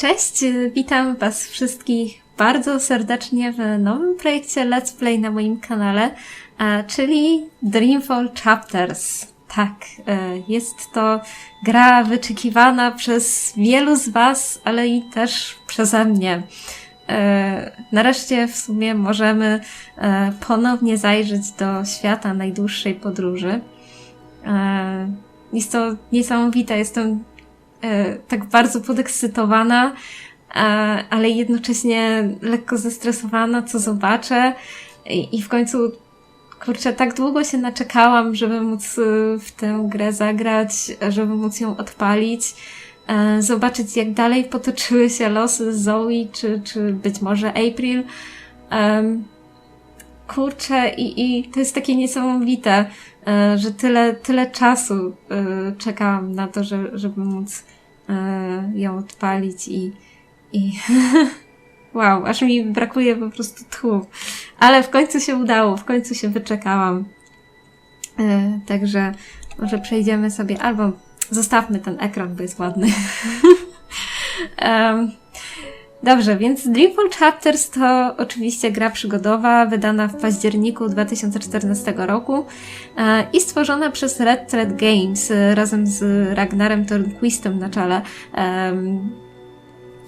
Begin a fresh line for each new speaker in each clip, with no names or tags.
Cześć, witam Was wszystkich bardzo serdecznie w nowym projekcie Let's Play na moim kanale, czyli Dreamfall Chapters. Tak, e, jest to gra wyczekiwana przez wielu z Was, ale i też przeze mnie. E, nareszcie w sumie możemy e, ponownie zajrzeć do świata najdłuższej podróży. Jest to niesamowite, jestem tak bardzo podekscytowana, ale jednocześnie lekko zestresowana, co zobaczę. I w końcu kurczę, tak długo się naczekałam, żeby móc y, w tę grę zagrać, żeby móc ją odpalić, e, zobaczyć jak dalej potoczyły się losy Zoe, czy, czy być może April. Kurczę, i, i to jest takie niesamowite, e, że tyle, tyle czasu e, czekałam na to, żeby móc ją odpalić i, i Wow, aż mi brakuje po prostu tchu. Ale w końcu się udało, w końcu się wyczekałam. Także może przejdziemy sobie, albo zostawmy ten ekran, bo jest ładny. um, Dobrze, więc Dreamfall Chapters to oczywiście gra przygodowa wydana w październiku 2014 roku e, i stworzona przez Red Thread Games e, razem z Ragnarem Tornquistem na czele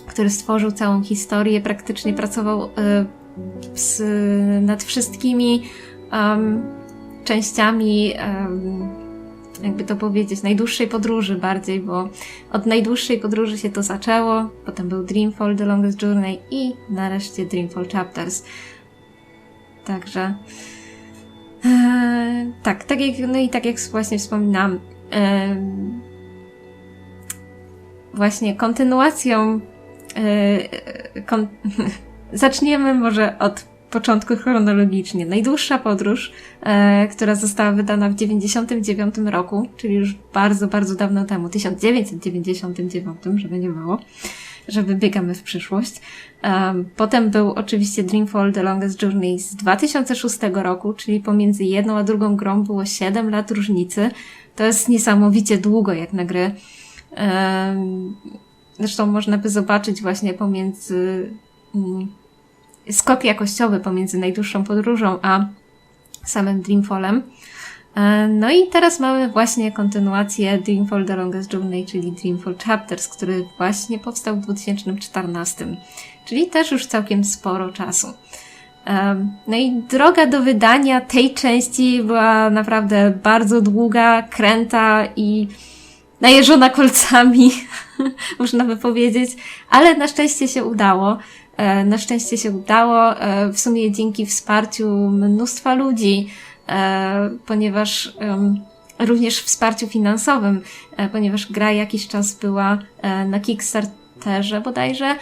który stworzył całą historię, praktycznie pracował z, nad wszystkimi częściami, jakby to powiedzieć, najdłuższej podróży bardziej, bo od najdłuższej podróży się to zaczęło, potem był Dreamfall, The Longest Journey i nareszcie Dreamfall Chapters. Także e, tak, tak jak, no i tak jak właśnie wspominałam, e, właśnie kontynuacją Yy, kon... Zaczniemy może od początku chronologicznie. Najdłuższa podróż, e, która została wydana w 99 roku, czyli już bardzo, bardzo dawno temu, 1999, żeby nie było, że wybiegamy w przyszłość. Um, potem był oczywiście Dreamfall The Longest Journey z 2006 roku, czyli pomiędzy jedną a drugą grą było 7 lat różnicy. To jest niesamowicie długo jak na gry. Um, Zresztą można by zobaczyć właśnie pomiędzy mm, skok jakościowy pomiędzy najdłuższą podróżą a samym Dreamfallem. E, no i teraz mamy właśnie kontynuację Dreamfall The Longest Journey, czyli Dreamfall Chapters, który właśnie powstał w 2014, czyli też już całkiem sporo czasu. E, no i droga do wydania tej części była naprawdę bardzo długa, kręta i najeżona kolcami, można by powiedzieć, ale na szczęście się udało. E, na szczęście się udało, e, w sumie dzięki wsparciu mnóstwa ludzi, e, ponieważ również wsparciu finansowym, ponieważ gra jakiś czas była na Kickstarterze bodajże,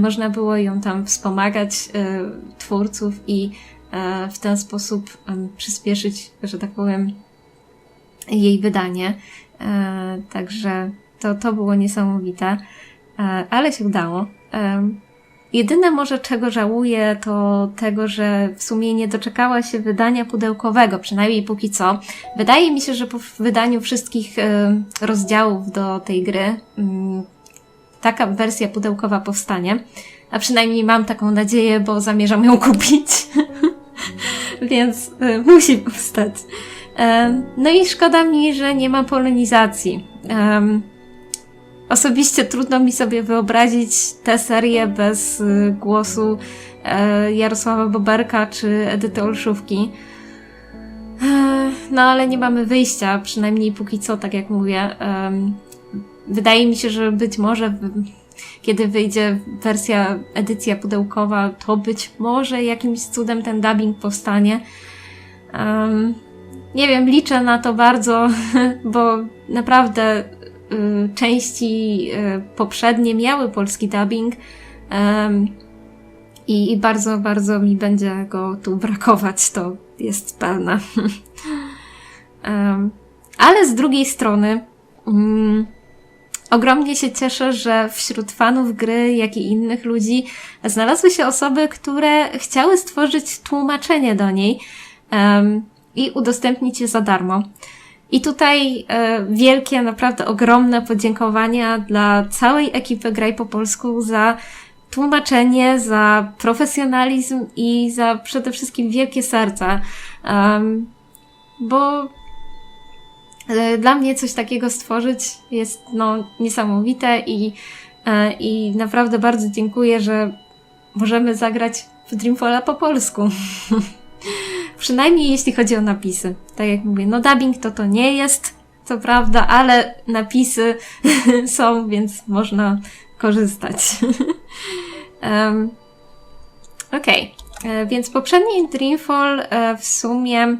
można było ją tam wspomagać, twórców i w ten sposób przyspieszyć, że tak powiem, jej wydanie. Także to, to było niesamowite, ale się udało. E, jedyne może czego żałuję to tego, że w sumie nie doczekała się wydania pudełkowego, przynajmniej póki co. Wydaje mi się, że po wydaniu wszystkich rozdziałów do tej gry mm, taka wersja pudełkowa powstanie. A przynajmniej mam taką nadzieję, bo zamierzam ją kupić. Więc musi powstać. No i szkoda mi, że nie ma polonizacji. Osobiście trudno mi sobie wyobrazić tę serię bez y, głosu e, Jarosława Boberka czy Edyty Olszówki. No ale nie mamy wyjścia, przynajmniej póki co, tak jak mówię. Wydaje mi się, że być może kiedy wyjdzie wersja, edycja pudełkowa, to być może jakimś cudem ten dubbing powstanie. Nie wiem, liczę na to bardzo, bo naprawdę części y, poprzednie miały polski dubbing i, bardzo, bardzo mi będzie go tu brakować, to jest pewne. ale z drugiej strony mm, ogromnie się cieszę, że wśród fanów gry, jak i innych ludzi znalazły się osoby, które chciały stworzyć tłumaczenie do niej. I udostępnić je za darmo. I tutaj e, wielkie, naprawdę ogromne podziękowania dla całej ekipy Graj po polsku za tłumaczenie, za profesjonalizm i za przede wszystkim wielkie serca. Um, bo e, dla mnie coś takiego stworzyć jest no, niesamowite i, e, i naprawdę bardzo dziękuję, że możemy zagrać w Dreamfalla po polsku. Przynajmniej jeśli chodzi o napisy. Tak jak mówię, no dubbing to to nie jest, co prawda, ale napisy są, więc można korzystać. um, Okej, okay. E, więc poprzedni Dreamfall e, w sumie e,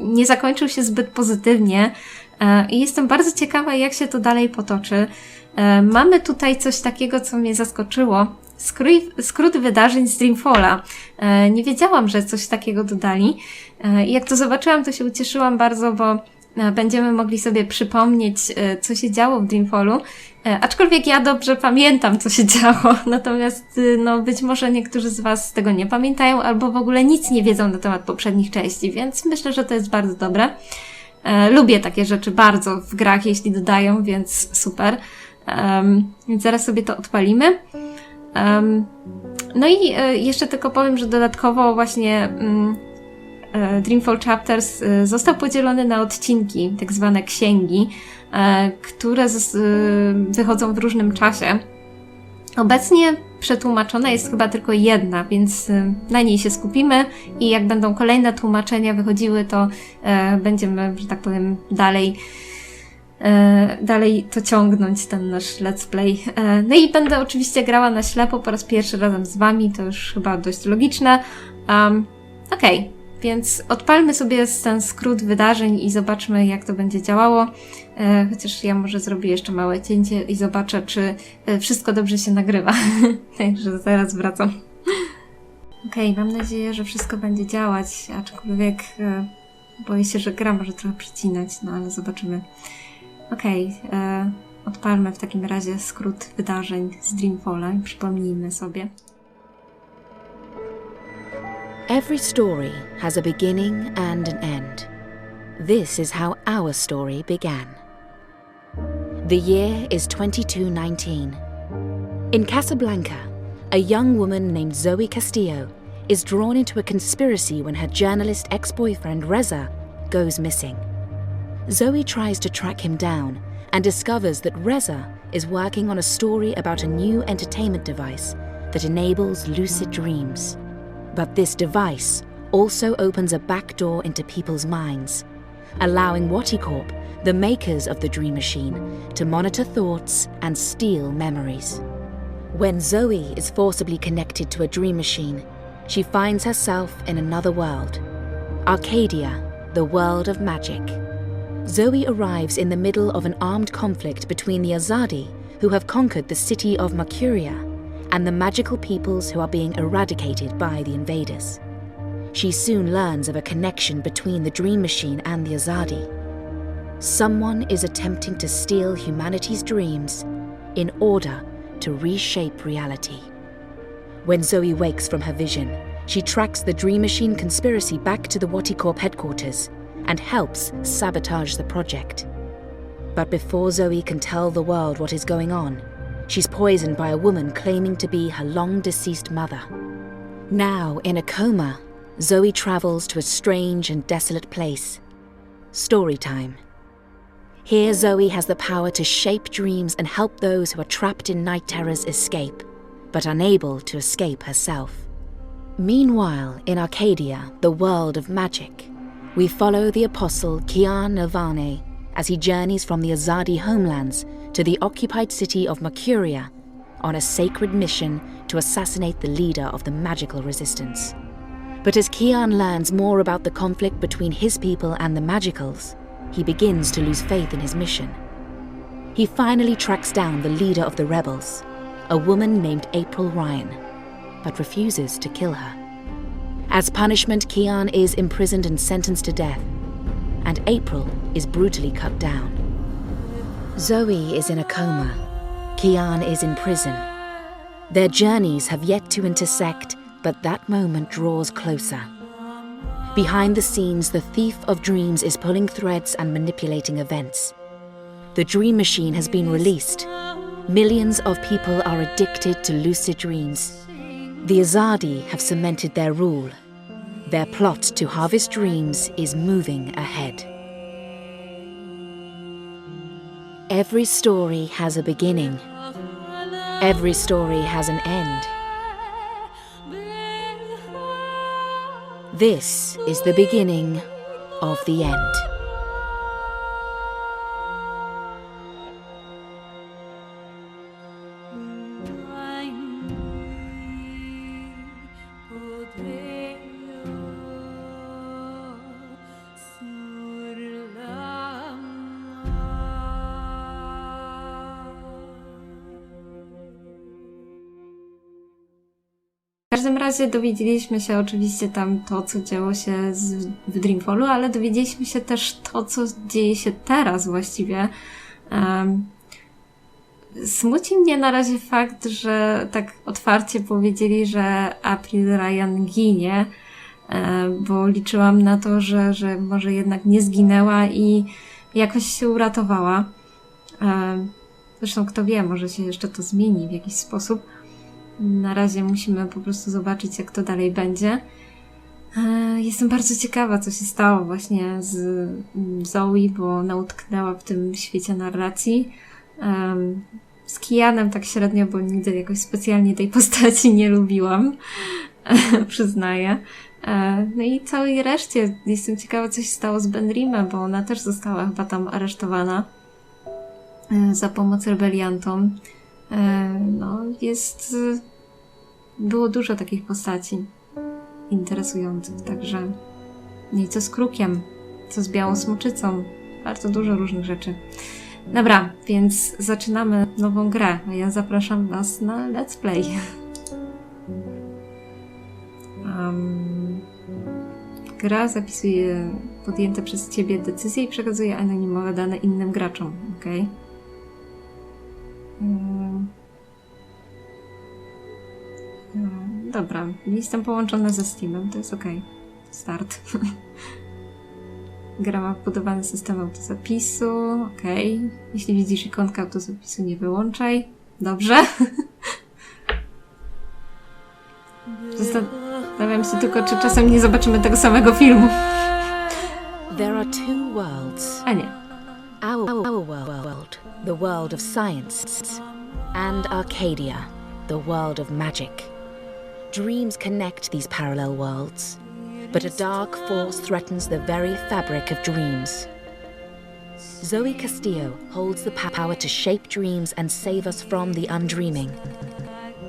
nie zakończył się zbyt pozytywnie i jestem bardzo ciekawa, jak się to dalej potoczy. Mamy tutaj coś takiego, co mnie zaskoczyło, skrót wydarzeń z Dreamfalla. E, nie wiedziałam, że coś takiego dodali. E, I jak to zobaczyłam, to się ucieszyłam bardzo, bo e, będziemy mogli sobie przypomnieć, co się działo w Dreamfallu. Aczkolwiek ja dobrze pamiętam, co się działo, natomiast no, być może niektórzy z Was tego nie pamiętają albo w ogóle nic nie wiedzą na temat poprzednich części, więc myślę, że to jest bardzo dobre. Lubię takie rzeczy bardzo w grach, jeśli dodają, więc super. Więc zaraz sobie to odpalimy. No i e, jeszcze tylko powiem, że dodatkowo właśnie mm, e, Dreamfall Chapters e, został podzielony na odcinki, tak zwane księgi, które wychodzą w różnym czasie. Obecnie przetłumaczona jest chyba tylko jedna, więc na niej się skupimy i jak będą kolejne tłumaczenia wychodziły, to będziemy, że tak powiem, dalej dalej to ciągnąć, ten nasz let's play. E, no i będę oczywiście grała na ślepo po raz pierwszy razem z Wami, to już chyba dość logiczne. Um, Okej, okay. więc odpalmy sobie ten skrót wydarzeń i zobaczmy, jak to będzie działało. E, chociaż ja może zrobię jeszcze małe cięcie i zobaczę, czy wszystko dobrze się nagrywa. Także zaraz wracam. Okej, okay, mam nadzieję, że wszystko będzie działać, aczkolwiek boję się, że gra może trochę przycinać, no ale zobaczymy. Okej, okay, odpalmy w takim razie skrót wydarzeń z Dreamfalla i przypomnijmy sobie.
Every story has a beginning and an end. This is how our story began. The year is 2219. In Casablanca, a young woman named Zoe Castillo is drawn into a conspiracy when her journalist ex boyfriend Reza goes missing. Zoe tries to track him down and discovers that Reza is working on a story about a new entertainment device that enables lucid dreams. But this device also opens a back door into people's minds, allowing Waticorp, the makers of the Dream Machine, to monitor thoughts and steal memories. When Zoe is forcibly connected to a Dream Machine, she finds herself in another world Arcadia, the world of magic. Zoe arrives in the middle of an armed conflict between the Azadi, who have conquered the city of Mercuria, and the magical peoples who are being eradicated by the invaders. She soon learns of a connection between the Dream Machine and the Azadi. Someone is attempting to steal humanity's dreams in order to reshape reality. When Zoe wakes from her vision, she tracks the Dream Machine conspiracy back to the Waticorp headquarters and helps sabotage the project. But before Zoe can tell the world what is going on, she's poisoned by a woman claiming to be her long deceased mother. Now, in a coma, Zoe travels to a strange and desolate place. Story time. Here, Zoe has the power to shape dreams and help those who are trapped in night terrors escape, but unable to escape herself. Meanwhile, in Arcadia, the world of magic, we follow the apostle Kian Navane as he journeys from the Azadi homelands to the occupied city of Mercuria on a sacred mission to assassinate the leader of the magical resistance. But as Kian learns more about the conflict between his people and the magicals, he begins to lose faith in his mission. He finally tracks down the leader of the rebels, a woman named April Ryan, but refuses to kill her. As punishment, Kian is imprisoned and sentenced to death, and April is brutally cut down. Zoe is in a coma. Kian is in prison. Their journeys have yet to intersect, but that moment draws closer. Behind the scenes, the thief of dreams is pulling threads and manipulating events. The dream machine has been released. Millions of people are addicted to lucid dreams. The Azadi have cemented their rule. Their plot to harvest dreams is moving ahead. Every story has a beginning. Every story has an end. This is the beginning of the end.
Każdym razie dowiedzieliśmy się oczywiście tam to, co działo się z, w Dreamfallu, ale dowiedzieliśmy się też to, co dzieje się teraz właściwie. Um, smuci mnie na razie fakt, że tak otwarcie powiedzieli, że April Ryan ginie, e, bo liczyłam na to, że, że może jednak nie zginęła i jakoś się uratowała. E, Zresztą kto wie, może się jeszcze to zmieni w jakiś sposób. Na razie musimy po prostu zobaczyć, jak to dalej będzie. E, Jestem bardzo ciekawa, co się stało właśnie z mm, Zoe, bo ona utknęła w tym świecie narracji. Z Kijanem tak średnio, bo nigdy jakoś specjalnie tej postaci nie lubiłam, przyznaję. E, No i całej reszcie jestem ciekawa, co się stało z Benrimem, bo ona też została chyba tam aresztowana e, za pomoc rebeliantom. No, jest. Było dużo takich postaci interesujących, także. No i co z krukiem, co z białą smoczycą, bardzo dużo różnych rzeczy. Dobra, więc zaczynamy nową grę, a ja zapraszam Was na Let's Play. Um, gra zapisuje podjęte przez Ciebie decyzje i przekazuje anonimowe dane innym graczom, ok? Mm. Mm, Dobra, jestem połączona ze Steamem, to jest ok. Start. Gra ma wbudowany system autozapisu, ok. Jeśli widzisz ikonkę autozapisu, nie wyłączaj. Dobrze. Zastanawiam się tylko, czy czasem nie zobaczymy tego samego filmu.
There are two worlds
A nie.
our, our world, the world of science, and Arcadia, the world of magic. Dreams connect these parallel worlds, but a dark force threatens the very fabric of dreams. Zoe Castillo holds the power to shape dreams and save us from the undreaming.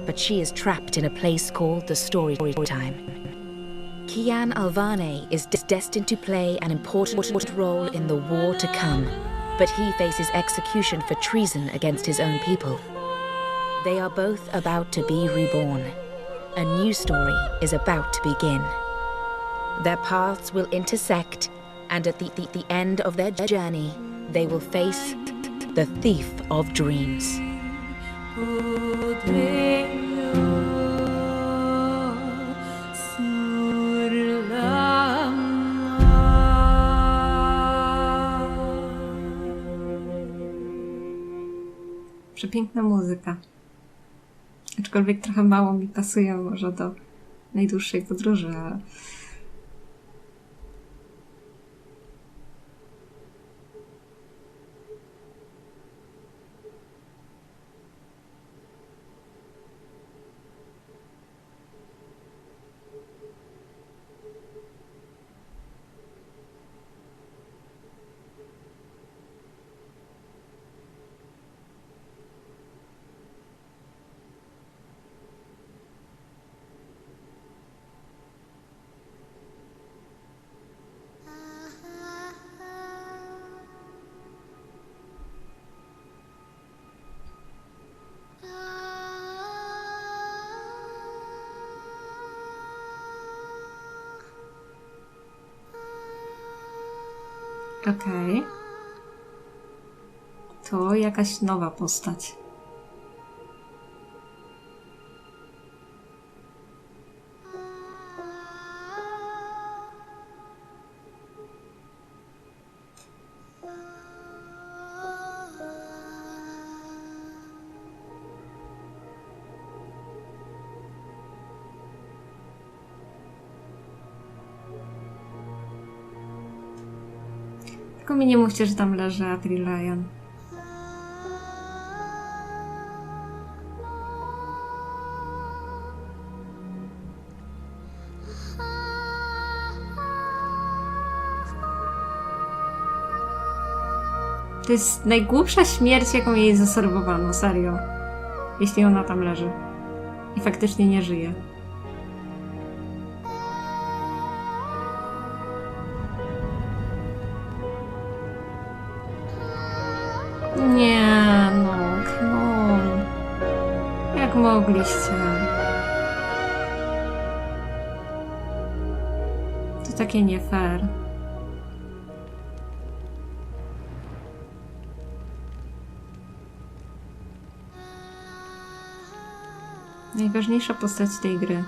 But she is trapped in a place called the Story Time. Kian Alvane is des- destined to play an important role in the war to come, but he faces execution for treason against his own people. They are both about to be reborn. A new story is about to begin. Their paths will intersect, and at the, the, the end of their journey, they will face the thief of dreams.
Przepiękna muzyka. Aczkolwiek trochę mało mi pasuje może do najdłuższej podróży, ale okej. To jakaś nowa postać. Mówcie, że tam leży April Ryan. To jest najgłupsza śmierć, jaką jej zaserwowano, serio. Jeśli ona tam leży. I faktycznie nie żyje. Mogliście? To takie nie fair. Najważniejsza postać tej gry.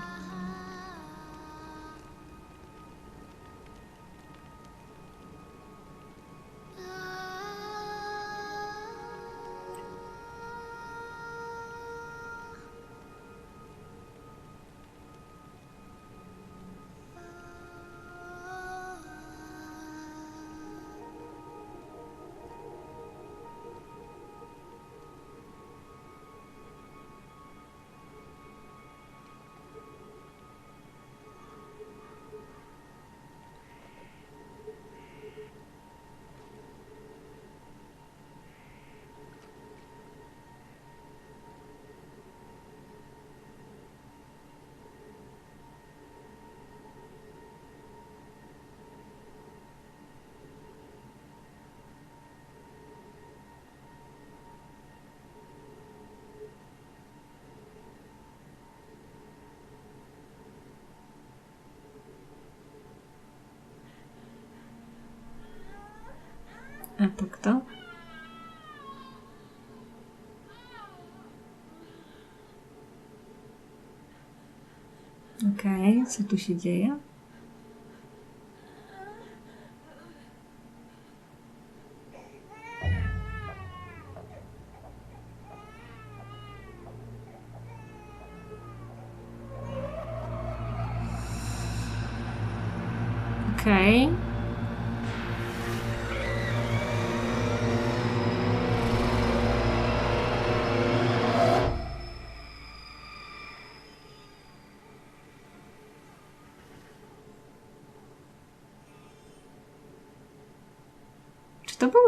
A to kto? Okej, co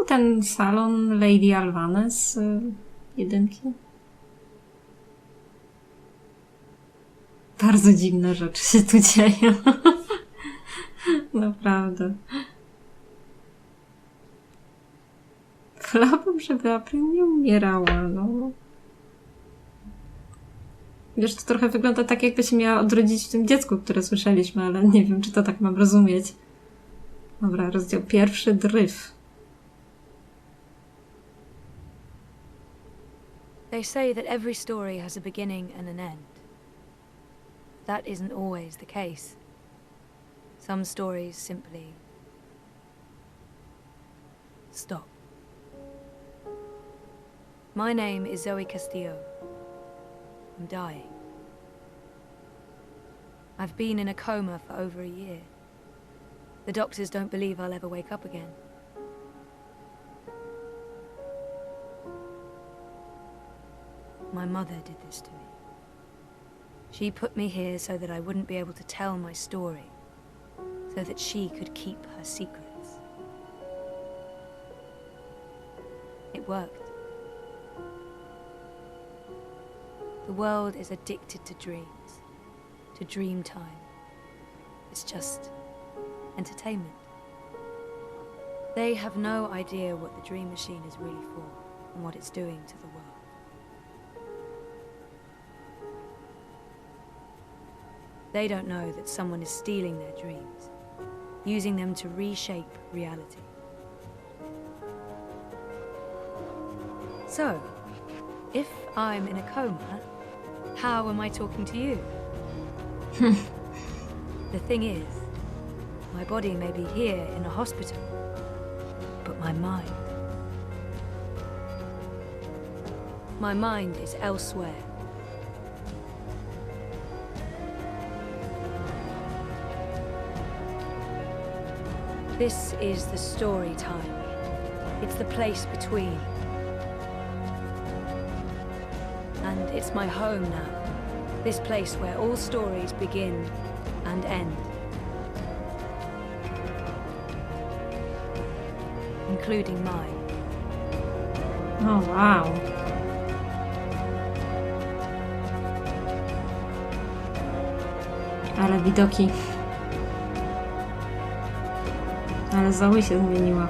ten salon Lady Alvane z y, jedynki? Bardzo dziwne rzeczy się tu dzieją. Naprawdę. Wolałabym, żeby April nie umierała, no. Wiesz, to trochę wygląda tak, jakby się miała odrodzić w tym dziecku, które słyszeliśmy, ale nie wiem, czy to tak mam rozumieć. Dobra, rozdział pierwszy, dryf.
They say that every story has a beginning and an end. That isn't always the case. Some stories simply stop. My name is Zoe Castillo. I'm dying. I've been in a coma for over a year. The doctors don't believe I'll ever wake up again. My mother did this to me. She put me here so that I wouldn't be able to tell my story, so that she could keep her secrets. It worked. The world is addicted to dreams, to dream time. It's just entertainment. They have no idea what the dream machine is really for and what it's doing to the world. They don't know that someone is stealing their dreams, using them to reshape reality. So, if I'm in a coma, how am I talking to you? the thing is, my body may be here in a hospital, but my mind. My mind is elsewhere. This is the story time. It's the place between. And it's my home now. This place where all stories begin and end. Including mine.
Oh, wow. Ale widoki. Ale Zoe się zmieniła.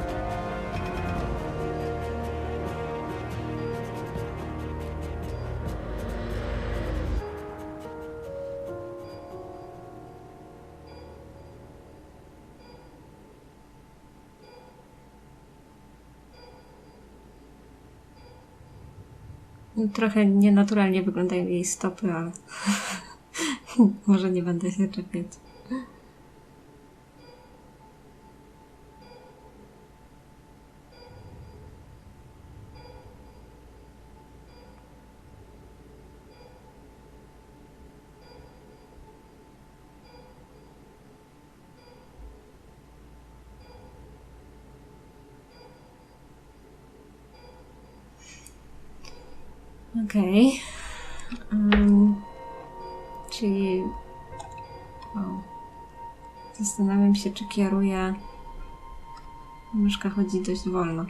Trochę nienaturalnie wyglądają jej stopy, ale może nie będę się czepiać. Się, czy kieruję. Myszka chodzi dość wolno.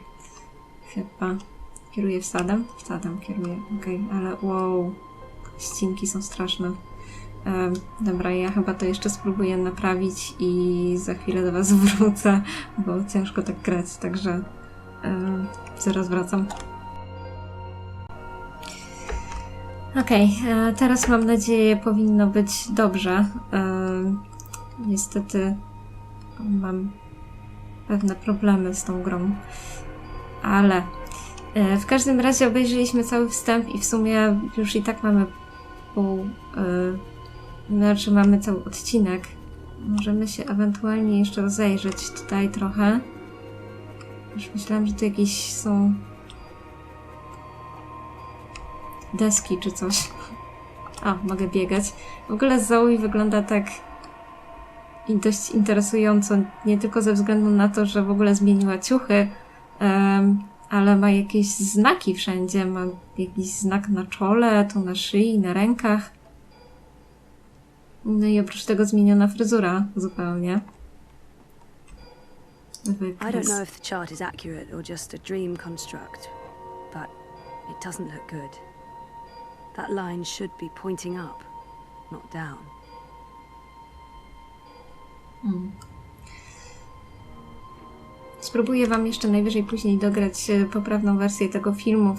Chyba. Kieruję wsadem? Wsadem kieruję, okej, ale wow. Ścinki są straszne. Em, dobra, ja chyba to jeszcze spróbuję naprawić i za chwilę do Was wrócę, bo ciężko tak grać, także em, zaraz wracam. Okej, e, teraz mam nadzieję powinno być dobrze. E, niestety mam pewne problemy z tą grą, ale e, w każdym razie obejrzeliśmy cały wstęp i w sumie już i tak mamy pół, e, znaczy mamy cały odcinek. Możemy się ewentualnie jeszcze rozejrzeć tutaj trochę. Już myślałam, że tu jakieś są deski czy coś. A, mogę biegać. W ogóle Zoe wygląda tak i dość interesująco, nie tylko ze względu na to, że w ogóle zmieniła ciuchy, ale ma jakieś znaki wszędzie. Ma jakiś znak na czole, tu na szyi, na rękach. No i oprócz tego zmieniona fryzura zupełnie.
I don't know if the chart is accurate or just a dream construct, but it doesn't look good. That line should be pointing up, not down.
Mm. Spróbuję Wam jeszcze najwyżej później dograć e, poprawną wersję tego filmu e,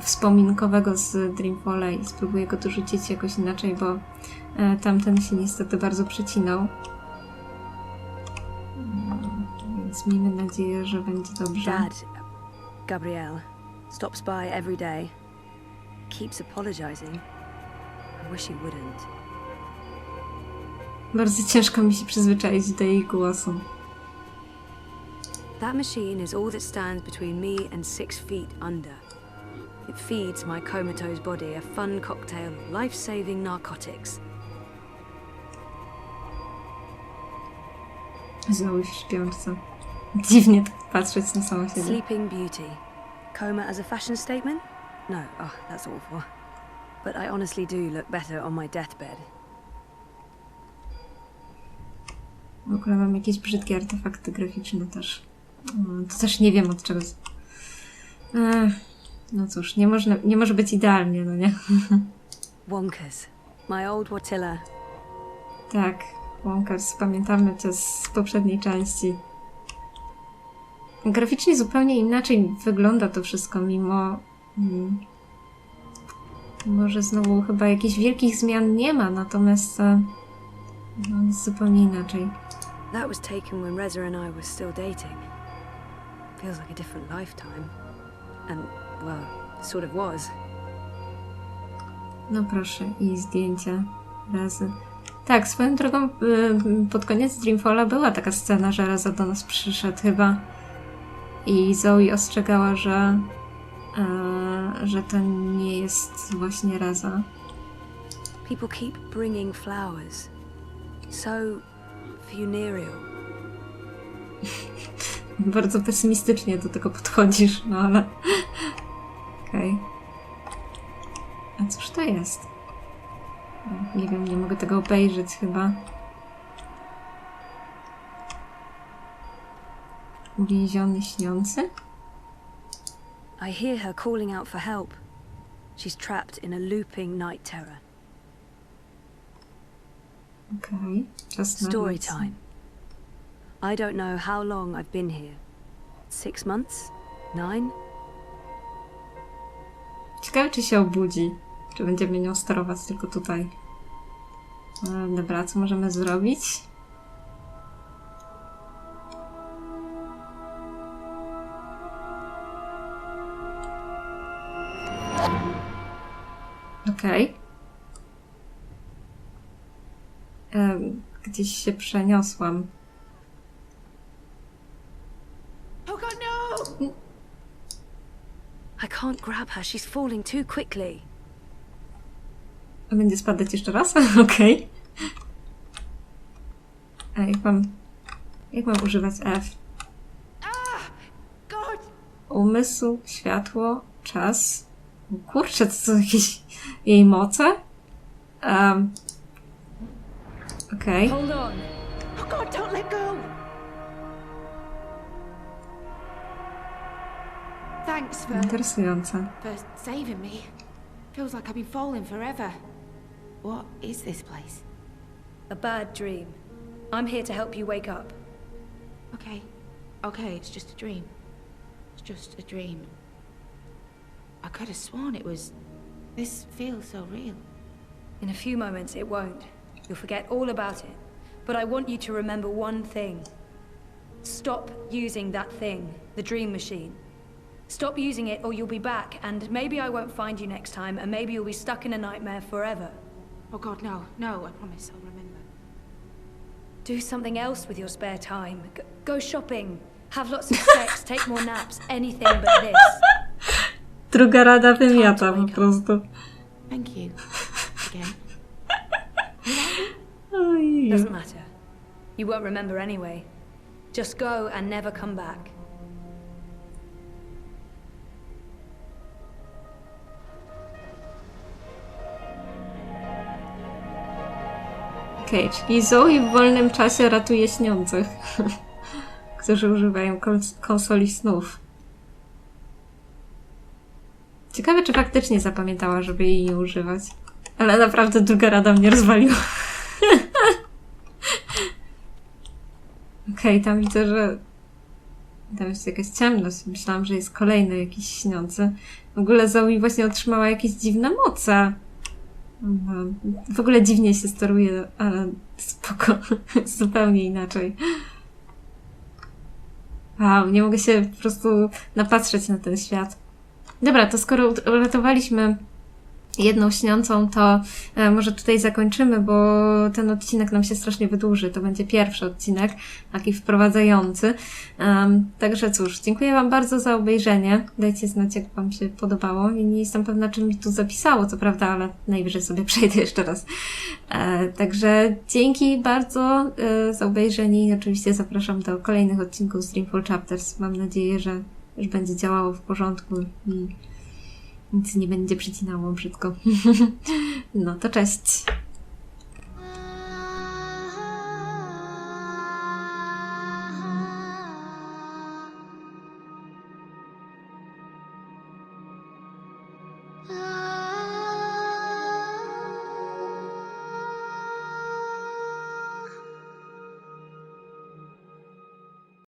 wspominkowego z Dreamfalla i spróbuję go dorzucić jakoś inaczej, bo e, tamten się niestety bardzo przecinał. Mm, Więc miejmy nadzieję, że będzie dobrze.
Dad, Gabrielle, stops by every day. Keeps apologizing. I wish he wouldn't.
Bardzo ciężko mi się przyzwyczaić do jej głosu.
That machine is all that stands between me and six feet under. It feeds my comatose body a fun cocktail of life saving narcotics.
Znowu w śpiączce. Dziwnie tak patrzeć na samą siebie.
Sleeping Beauty. Coma as a fashion statement? No, oh, that's awful. But I honestly do look better on my deathbed.
W ogóle mam jakieś brzydkie artefakty graficzne też. Mm, To też nie wiem od czego. Ech, no cóż, nie, można, nie może być idealnie, no nie?
Wonkers. My old Watilla.
Tak, Wonkers, pamiętamy to z poprzedniej części. Graficznie zupełnie inaczej wygląda to wszystko, mimo. Mm, może znowu chyba jakichś wielkich zmian nie ma, natomiast e, no, jest zupełnie inaczej.
That was taken when Reza and I were still dating. Feels like a different lifetime. And, well, sort of was.
No proszę, i zdjęcia razy. Tak, swoją drogą y, pod koniec Dreamfalla była taka scena, że Reza do nas przyszedł chyba i Zoe ostrzegała, że, e, że to nie jest właśnie Reza.
People keep bringing flowers. So funereal.
Bardzo pesymistycznie do tego podchodzisz, no ale... Okej. A cóż to jest? Nie wiem, nie mogę tego obejrzeć chyba. Uwięziony śniący?
I hear her calling out for help. She's trapped in a looping night terror.
Czas na
Story time. I don't know how long I've been here. Six months? Nine?
Ciekawe, czy się obudzi. Czy będziemy nią sterować tylko tutaj. E, dobra, co możemy zrobić? Okej. Em, Gdzieś się przeniosłam.
Oh god, no!
I can't grab her. She's falling too quickly.
A Będzie spadać jeszcze raz? Okej. A jak mam... Jak mam używać F?
God!
Umysł, światło, czas. Kurczę, to są jakieś jej moce? Um, Okej.
Hold on.
Oh god, don't let go! Thanks for,
Interesujące.
for saving me. Feels like I've been falling forever. What is this place?
A bad dream. I'm here to help you wake up.
Okay, okay, it's just a dream. It's just a dream. I could have sworn it was. This feels so real.
In a few moments, it won't. You'll forget all about it. But I want you to remember one thing. Stop using that thing, the dream machine. Stop using it, or you'll be back, and maybe I won't find you next time, and maybe you'll be stuck in a nightmare forever.
Oh god, no, no, I promise I'll remember.
Do something else with your spare time. G- go shopping. Have lots of sex, take more naps, anything but this.
Druga rada wymiata po prostu.
Thank you. Again.
Oj.
Doesn't matter. You won't remember anyway. Just go and never come back.
Okej, czyli Zoe w wolnym czasie ratuje śniących, którzy używają kons- konsoli snów. Ciekawe, czy faktycznie zapamiętała, żeby jej nie używać. Ale naprawdę druga rada mnie rozwaliła. Okej, tam widzę, że tam jest jakaś ciemność. Myślałam, że jest kolejny jakiś śniący. W ogóle Zoe właśnie otrzymała jakieś dziwne moce. W ogóle dziwnie się steruje, ale spoko. Zupełnie inaczej. Wow, nie mogę się po prostu napatrzeć na ten świat. Dobra, to skoro uratowaliśmy jedną śniącą, to e, może tutaj zakończymy, bo ten odcinek nam się strasznie wydłuży. To będzie pierwszy odcinek, taki wprowadzający. Em, także cóż, dziękuję Wam bardzo za obejrzenie. Dajcie znać, jak Wam się podobało. I nie jestem pewna, czy mi tu zapisało, co prawda, ale najwyżej sobie przejdę jeszcze raz. E, także dzięki bardzo e, za obejrzenie i oczywiście zapraszam do kolejnych odcinków z Dreamfall Chapters. Mam nadzieję, że już będzie działało w porządku i nic nie będzie przycinało brzydko. no to cześć.